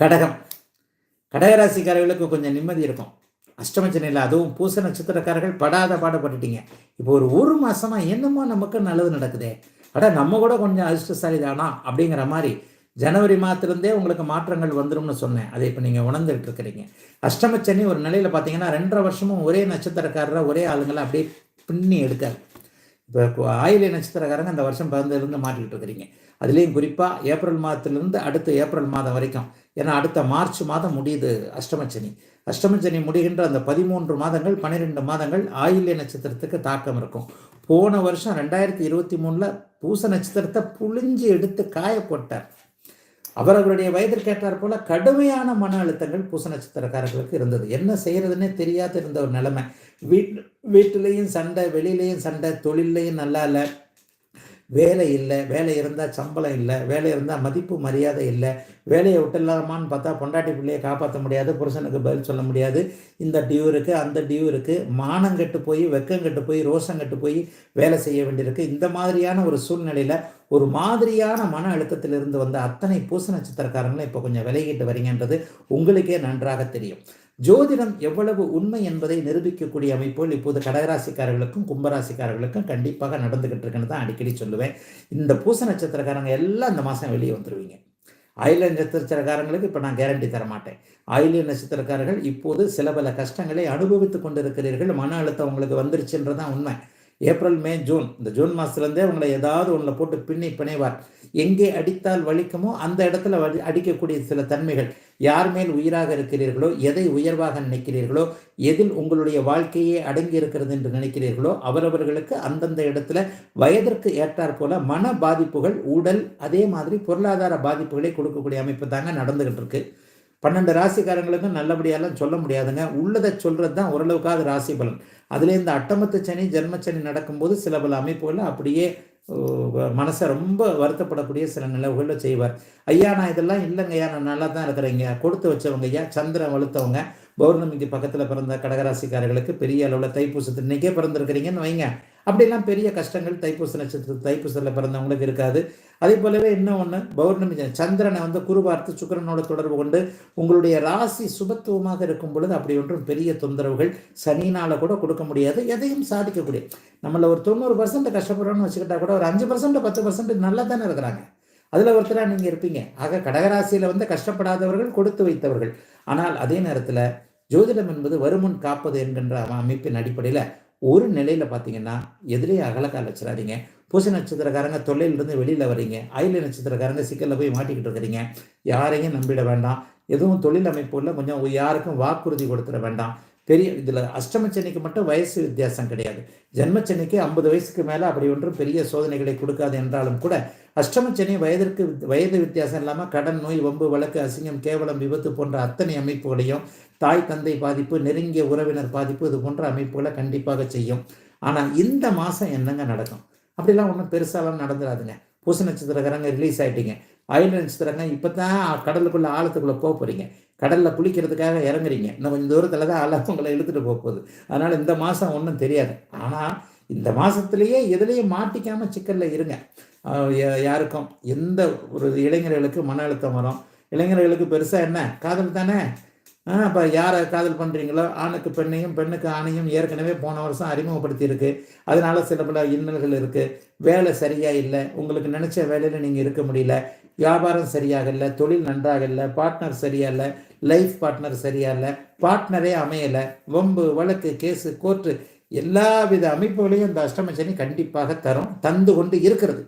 கடகம். கடகராசிக்காரர்களுக்கு கொஞ்சம் நிம்மதி இருக்கும். அஷ்டமச்சனையில் அதுவும் பூச நட்சத்திரக்காரர்கள் படாத பாடுபட்டுட்டீங்க இப்போ ஒரு ஒரு மாதமாக என்னமோ நமக்கு நல்லது நடக்குதே. அட நம்ம கூட கொஞ்சம் அதிர்ஷ்டசாலி தானா அப்படிங்கிற மாதிரி ஜனவரி மாதத்துலேருந்தே உங்களுக்கு மாற்றங்கள் வந்துரும்னு சொன்னேன். அதை இப்போ நீங்கள் உணர்ந்துட்டு இருக்கிறீங்க. அஷ்டமச்சனி ஒரு நிலையில் பார்த்தீங்கன்னா ரெண்டரை வருஷமும் ஒரே நட்சத்திரக்காரரை ஒரே ஆளுங்களை அப்படியே பின்னி எடுக்காது. இப்போ ஆயிலை நட்சத்திரக்காரங்க அந்த வருஷம் பிறந்ததுலேருந்து மாட்டிக்கிட்டு இருக்கிறீங்க. அதுலேயும் குறிப்பாக ஏப்ரல் மாதத்துலேருந்து அடுத்த ஏப்ரல் மாதம் வரைக்கும். ஏன்னா அடுத்த மார்ச் மாதம் முடியுது அஷ்டமச்சனி அஷ்டமச்சனி முடிகின்ற அந்த பதிமூன்று மாதங்கள் பன்னிரெண்டு மாதங்கள் ஆயில்ய நட்சத்திரத்துக்கு தாக்கம் இருக்கும். போன வருஷம் ரெண்டாயிரத்தி இருபத்தி மூணில் பூச நட்சத்திரத்தை புழிஞ்சு எடுத்து காய போட்டார் அவரவருடைய வயதிற்கேற்றார் போல கடுமையான மன அழுத்தங்கள் பூச நட்சத்திரக்காரர்களுக்கு இருந்தது. என்ன செய்யறதுன்னே தெரியாத இருந்த ஒரு நிலைமை. வீட் வீட்டிலையும் சண்டை வெளியிலையும் சண்டை தொழிலையும் நல்லா இல்லை. வேலை இல்லை. வேலை இருந்தால் சம்பளம் இல்லை. வேலை இருந்தால் மதிப்பு மரியாதை இல்லை. வேலையை விட்டுலாமான்னு பார்த்தா பொண்டாட்டி பிள்ளையை காப்பாற்ற முடியாது. புருஷனுக்கு பதில் சொல்ல முடியாது. இந்த டியூ இருக்குது அந்த டியூ இருக்குது மானம் கெட்டு போய் வெக்கம் கெட்டு போய் ரோஷம் கெட்டு போய் வேலை செய்ய வேண்டியிருக்கு. இந்த மாதிரியான ஒரு சூழ்நிலையில் ஒரு மாதிரியான மன அழுத்தத்திலிருந்து வந்த அத்தனை பூச நட்சத்திரக்காரங்களும் இப்போ கொஞ்சம் விலகிட்டு வரீங்கன்றது உங்களுக்கே நன்றாக தெரியும். ஜோதிடம் எவ்வளவு உண்மை என்பதை நிரூபிக்கக்கூடிய அமைப்புகள் இப்போது கடகராசிக்காரர்களுக்கும் கும்பராசிக்காரர்களுக்கும் கண்டிப்பாக நடந்துகிட்டு இருக்குன்னு தான் அடிக்கடி சொல்லுவேன். இந்த பூச நட்சத்திரக்காரங்க எல்லாம் இந்த மாதம் வெளியே வந்துடுவீங்க ஆயில நட்சத்திரக்காரங்களுக்கு இப்போ நான் கேரண்டி தர மாட்டேன். நட்சத்திரக்காரர்கள் இப்போது சில பல கஷ்டங்களை அனுபவித்துக் கொண்டிருக்கிறீர்கள். மன அழுத்தம் உங்களுக்கு வந்துருச்சுன்றதான் உண்மை. April May June. இந்த ஜூன் மாதத்துலேருந்தே உங்களை ஏதாவது ஒன்றில் போட்டு பின்னி பிணைவார். எங்கே அடித்தால் வலிக்குமோ அந்த இடத்துல வலி அடிக்கக்கூடிய சில தன்மைகள். யார் மேல் உயிராக இருக்கிறீர்களோ எதை உயர்வாக நினைக்கிறீர்களோ எதில் உங்களுடைய வாழ்க்கையே அடங்கி இருக்கிறது என்று நினைக்கிறீர்களோ அவரவர்களுக்கு அந்தந்த இடத்துல வயதிற்கு ஏற்றாற் போல மன பாதிப்புகள் உடல் அதே மாதிரி பொருளாதார பாதிப்புகளை கொடுக்கக்கூடிய அமைப்பு தாங்க நடந்துகிட்டு இருக்கு பன்னெண்டு ராசிக்காரங்களுக்கும் நல்லபடியெல்லாம் சொல்ல முடியாதுங்க. உள்ளதை சொல்கிறது தான் ஓரளவுக்காவது ராசி பலன். அதுலேருந்து இந்த அட்டமத்து சனி ஜென்மச்சனி நடக்கும்போது சில பல அமைப்புகளில் அப்படியே மனசை ரொம்ப வருத்தப்படக்கூடிய சில நிலவுகளில் செய்வார். ஐயா நான் இதெல்லாம் இல்லைங்க ஐயா நான் நல்லா தான் இருக்கிறேங்க கொடுத்து வச்சவங்க ஐயா சந்திரன் வலுத்தவங்க. பௌர்ணமிக்கு பக்கத்தில் பிறந்த கடகராசிக்காரர்களுக்கு பெரிய அளவில் தைப்பூசத்து இன்றைக்கே பிறந்திருக்கிறீங்கன்னு வைங்க. அப்படிலாம் பெரிய கஷ்டங்கள் தைப்பூச நட்சத்திரத்து தைப்பூசத்தில் பிறந்தவங்களுக்கு இருக்காது. அதே போலவே இன்னும் ஒன்று பௌர்ணமி சந்திரனை வந்து குருபார்த்து சுக்கரனோட தொடர்பு கொண்டு உங்களுடைய ராசி சுபத்துவமாக இருக்கும் பொழுது அப்படி ஒன்றும் பெரிய தொந்தரவுகள் சனினால் கூட கொடுக்க முடியாது. எதையும் சாதிக்கக்கூடிய நம்மள ஒரு தொண்ணூறு பர்சன்ட் கஷ்டப்படுறோம்னு வச்சுக்கிட்டா கூட ஒரு அஞ்சு பர்சன்ட் பத்து பர்சன்ட் நல்லா தானே இருக்கிறாங்க. அதில் ஒருத்தராக நீங்கள் இருப்பீங்க. ஆக கடகராசியில் வந்து கஷ்டப்படாதவர்கள் கொடுத்து வைத்தவர்கள். ஆனால் அதே நேரத்தில் ஜோதிடம் என்பது வருமுன் காப்பது என்கின்ற அமைப்பின் அடிப்படையில் ஒரு நிலையில் பார்த்தீங்கன்னா எதிரே அகலக்கால் வச்சிடாதீங்க பூச நட்சத்திரக்காரங்க தொல்லையிலிருந்து வெளியில் வரீங்க அயில நட்சத்திரக்காரங்க சிக்கலில் போய் மாட்டிக்கிட்டு இருக்கிறீங்க. யாரையும் நம்பிட வேண்டாம். எதுவும் தொழில் அமைப்புகளில் கொஞ்சம் யாருக்கும் வாக்குறுதி கொடுத்துட வேண்டாம். பெரிய இதில் அஷ்டமச்சனிக்கு மட்டும் வயசு வித்தியாசம் கிடையாது. ஜென்மச்சனிக்கு ஐம்பது வயசுக்கு மேலே அப்படி ஒன்றும் பெரிய சோதனைகளை கொடுக்காது என்றாலும் கூட அஷ்டமச்சனி வயதிற்கு வயது வித்தியாசம் இல்லாமல் கடன் நோய் வம்பு வழக்கு அசிங்கம் கேவலம் விபத்து போன்ற அத்தனை அமைப்புகளையும் தாய் தந்தை பாதிப்பு நெருங்கிய உறவினர் பாதிப்பு இது போன்ற அமைப்புகளை கண்டிப்பாக செய்யும். ஆனால் இந்த மாதம் என்னங்க நடக்கும்? அப்படிலாம் ஒன்றும் பெருசாலாம் நடந்துடாதுங்க பூச நட்சத்திரக்காரங்க ரிலீஸ் ஆகிட்டீங்க ஆயுள் நட்சத்திரங்க இப்போ தான் கடலுக்குள்ளே ஆழத்துக்குள்ளே போக போகிறீங்க கடலில் குளிக்கிறதுக்காக இறங்குறீங்க. இன்னும் கொஞ்சம் தூரத்தில் தான் ஆழம் உங்களை இழுத்துட்டு போக போகுது. அதனால் இந்த மாதம் ஒன்றும் தெரியாது. ஆனால் இந்த மாதத்துலேயே எதுலேயும் மாட்டிக்காமல் சிக்கலில் இருங்க. யாருக்கும்? எந்த ஒரு இளைஞர்களுக்கு மன அழுத்தம் வரும்? இளைஞர்களுக்கு பெருசாக என்ன? காதல் தானே? இப்போ யாரை காதல் பண்ணுறீங்களோ ஆணுக்கு பெண்ணையும் பெண்ணுக்கு ஆணையும் ஏற்கனவே போன வருஷம் அறிமுகப்படுத்தியிருக்கு. அதனால சில பல இன்னல்கள் இருக்குது வேலை சரியாக இல்லை. உங்களுக்கு நினச்ச வேலையில் நீங்கள் இருக்க முடியல. வியாபாரம் சரியாக இல்லை. தொழில் நன்றாக இல்லை. பார்ட்னர் சரியா இல்லை. லைஃப் பார்ட்னர் சரியா இல்லை. பார்ட்னரே அமையலை. வம்பு வழக்கு கேஸு கோர்ட்டு எல்லா வித அமைப்புகளையும் இந்த அஷ்டமச்சனி கண்டிப்பாக தரும் தந்து கொண்டு இருக்கிறது.